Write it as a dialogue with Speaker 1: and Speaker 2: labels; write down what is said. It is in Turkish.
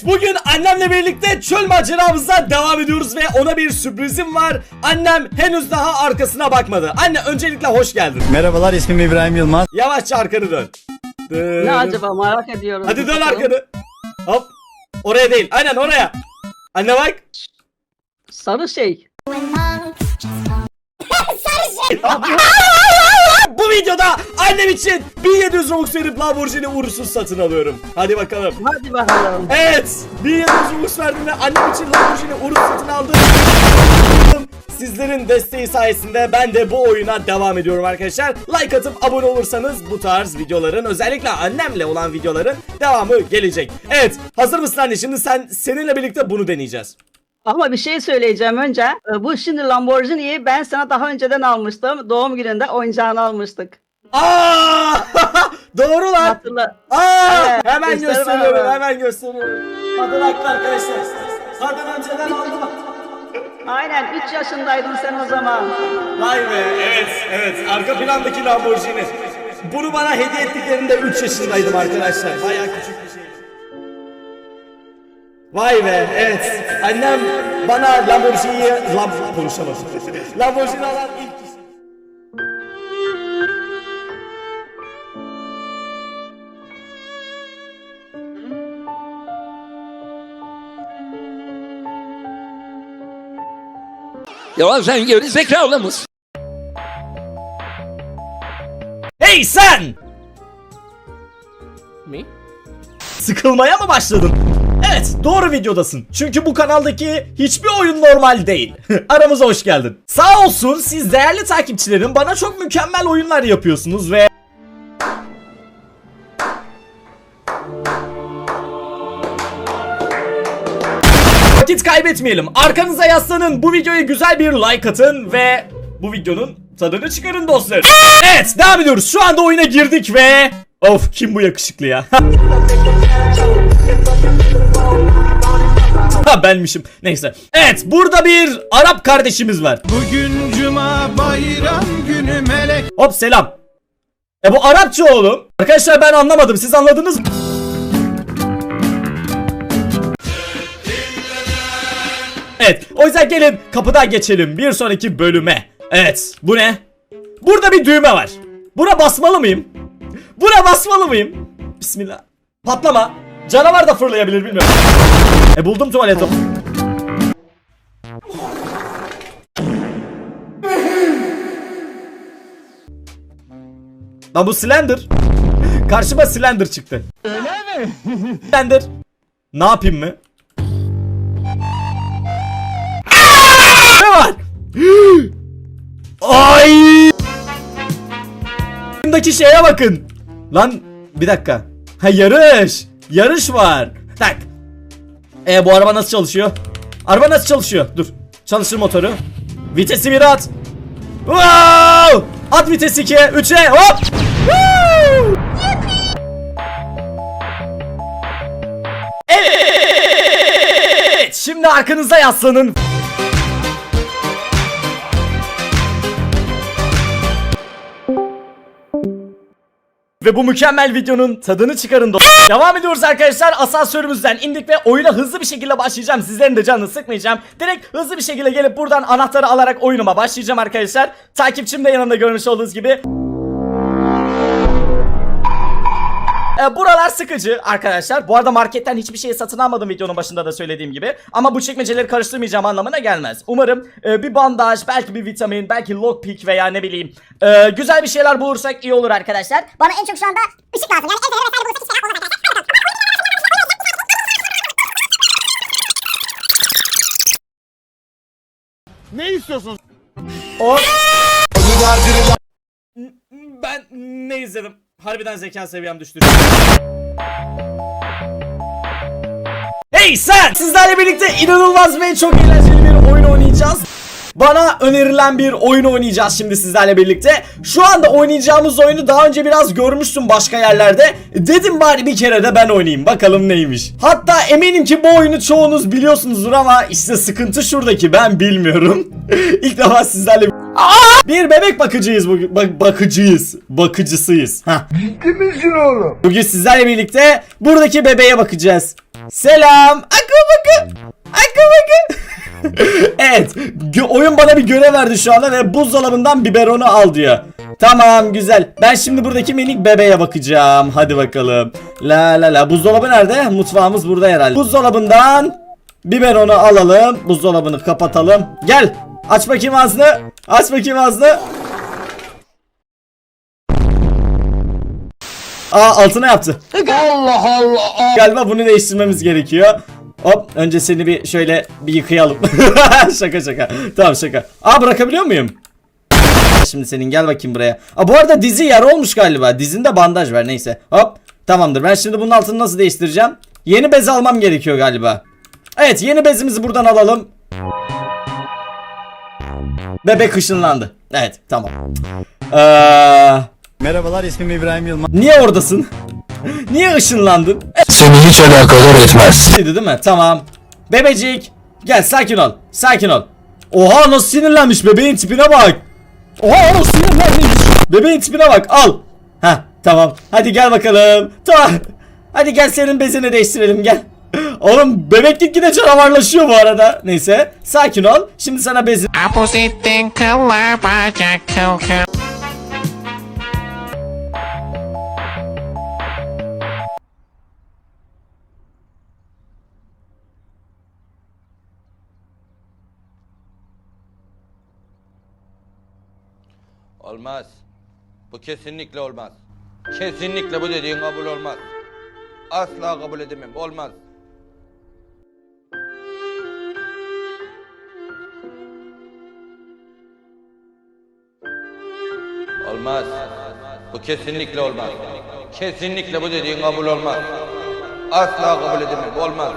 Speaker 1: Evet bugün annemle birlikte çöl maceramıza devam ediyoruz ve ona bir sürprizim var. Annem henüz daha arkasına bakmadı. Anne öncelikle hoş geldin.
Speaker 2: Merhabalar ismim İbrahim Yılmaz.
Speaker 1: Yavaşça arkanı dön. Dön.
Speaker 3: Ne acaba merak ediyorum.
Speaker 1: Hadi dön arkanı. Hop. Oraya değil. Aynen oraya. Anne bak.
Speaker 3: Sarı şey.
Speaker 1: Bu videoda annem için 1700 Robux verip Lamborghini uğursuz satın alıyorum. Hadi bakalım.
Speaker 3: Hadi bakalım.
Speaker 1: Evet. 1700 Robux verdim ve annem için Lamborghini uğursuz satın aldım. Sizlerin desteği sayesinde ben de bu oyuna devam ediyorum arkadaşlar. Like atıp abone olursanız bu tarz videoların özellikle annemle olan videoların devamı gelecek. Evet hazır mısın anne? Şimdi sen seninle birlikte bunu deneyeceğiz.
Speaker 3: Ama bir şey söyleyeceğim önce. Ee, Bu şimdi Lamborghini'yi ben sana daha önceden almıştım. Doğum gününde oyuncağını almıştık.
Speaker 1: Aa! Doğru lan.
Speaker 3: Hatırla.
Speaker 1: Aa!
Speaker 3: Evet,
Speaker 1: hemen
Speaker 3: göster
Speaker 1: gösteriyorum,
Speaker 3: bana.
Speaker 1: hemen gösteriyorum. Kadın haklı arkadaşlar. Kadın önceden aldım.
Speaker 3: Aynen 3 yaşındaydın sen o zaman.
Speaker 1: Vay be, evet, evet. Arka plandaki Lamborghini. Bunu bana hediye ettiklerinde 3 yaşındaydım arkadaşlar. Bayağı küçük bir şey. Vay be, evet. Annem bana Lamborghini'yi... Lam... Konuşamadım. Lamborghini alan ilk kişi.
Speaker 4: Ya sen geri zekalı mısın?
Speaker 1: Hey sen!
Speaker 4: Mi?
Speaker 1: Sıkılmaya mı başladın? Evet doğru videodasın. Çünkü bu kanaldaki hiçbir oyun normal değil. Aramıza hoş geldin. Sağ olsun siz değerli takipçilerim bana çok mükemmel oyunlar yapıyorsunuz ve Vakit kaybetmeyelim. Arkanıza yaslanın. Bu videoya güzel bir like atın ve bu videonun tadını çıkarın dostlar. Evet devam ediyoruz. Şu anda oyuna girdik ve Of kim bu yakışıklı ya? ha benmişim. Neyse. Evet burada bir Arap kardeşimiz var.
Speaker 5: Bugün cuma bayram günü melek
Speaker 1: Hop selam. E bu Arapça oğlum. Arkadaşlar ben anlamadım. Siz anladınız mı? Evet. O yüzden gelin kapıdan geçelim bir sonraki bölüme. Evet. Bu ne? Burada bir düğme var. Buna basmalı mıyım? Buna basmalı mıyım? Bismillah. Patlama. Canavar da fırlayabilir bilmiyorum. E buldum tuvaleti. Lan bu Slender. Karşıma Slender çıktı. Öyle mi? Slender. Ne yapayım mı? ne var? Ay! Bundaki şeye bakın. Lan bir dakika. Ha yarış. Yarış var. Tak. E bu araba nasıl çalışıyor? Araba nasıl çalışıyor? Dur. Çalıştır motoru. Vitesi bir at. Wow! At vitesi 2'ye, 3'e hop! Woo! Evet, şimdi arkanıza yaslanın. Ve bu mükemmel videonun tadını çıkarın dostlar. Devam ediyoruz arkadaşlar. Asansörümüzden indik ve oyuna hızlı bir şekilde başlayacağım. Sizlerin de canını sıkmayacağım. Direkt hızlı bir şekilde gelip buradan anahtarı alarak oyunuma başlayacağım arkadaşlar. Takipçim de yanında görmüş olduğunuz gibi. E, buralar sıkıcı arkadaşlar. Bu arada marketten hiçbir şey satın almadım videonun başında da söylediğim gibi. Ama bu çekmeceleri karıştırmayacağım anlamına gelmez. Umarım e, bir bandaj, belki bir vitamin, belki lockpick veya ne bileyim e, güzel bir şeyler bulursak iyi olur arkadaşlar.
Speaker 6: Bana en çok şu anda ışık lazım. Yani el feneri vesaire bulursak hiç fena olmaz arkadaşlar.
Speaker 1: O... Ben ne izledim? Harbiden zeka seviyem düştü. Hey sen! Sizlerle birlikte inanılmaz ve çok eğlenceli bir oyun oynayacağız. Bana önerilen bir oyun oynayacağız şimdi sizlerle birlikte. Şu anda oynayacağımız oyunu daha önce biraz görmüştüm başka yerlerde. Dedim bari bir kere de ben oynayayım bakalım neymiş. Hatta eminim ki bu oyunu çoğunuz biliyorsunuzdur ama işte sıkıntı şuradaki ben bilmiyorum. İlk defa sizlerle bir bebek bakıcıyız bugün. Bak bakıcıyız. Bakıcısıyız. Hah. Ciddi misin oğlum? Bugün sizlerle birlikte buradaki bebeğe bakacağız. Selam. Akı bakı. Akı bakı. evet. oyun bana bir görev verdi şu anda ve buzdolabından biberonu al diyor. Tamam güzel. Ben şimdi buradaki minik bebeğe bakacağım. Hadi bakalım. La la la. Buzdolabı nerede? Mutfağımız burada herhalde. Buzdolabından biberonu alalım. Buzdolabını kapatalım. Gel. Aç bakayım ağzını. Aç bakayım ağzını. Aa altına yaptı. Allah Allah. Galiba bunu değiştirmemiz gerekiyor. Hop önce seni bir şöyle bir yıkayalım. şaka şaka. Tamam şaka. Aa bırakabiliyor muyum? Şimdi senin gel bakayım buraya. Aa bu arada dizi yara olmuş galiba. Dizinde bandaj var neyse. Hop tamamdır. Ben şimdi bunun altını nasıl değiştireceğim? Yeni bez almam gerekiyor galiba. Evet yeni bezimizi buradan alalım. Bebek ışınlandı. Evet tamam. Eee...
Speaker 2: Merhabalar ismim İbrahim Yılmaz.
Speaker 1: Niye oradasın? Niye ışınlandın?
Speaker 4: Seni hiç alakadar etmez.
Speaker 1: Dedi değil mi? Tamam. Bebecik. Gel sakin ol. Sakin ol. Oha nasıl sinirlenmiş bebeğin tipine bak. Oha nasıl sinirlenmiş. Bebeğin tipine bak al. Heh tamam. Hadi gel bakalım. Tamam. Hadi gel senin bezini değiştirelim gel. Oğlum bebek gitgide canavarlaşıyor bu arada. Neyse sakin ol. Şimdi sana
Speaker 7: bacak koku.
Speaker 8: Olmaz. Bu kesinlikle olmaz. Kesinlikle bu dediğin kabul olmaz. Asla kabul edemem. Olmaz. Olmaz. Bu kesinlikle olmaz. Kesinlikle bu dediğin kabul olmaz. Asla kabul edemem. Olmaz.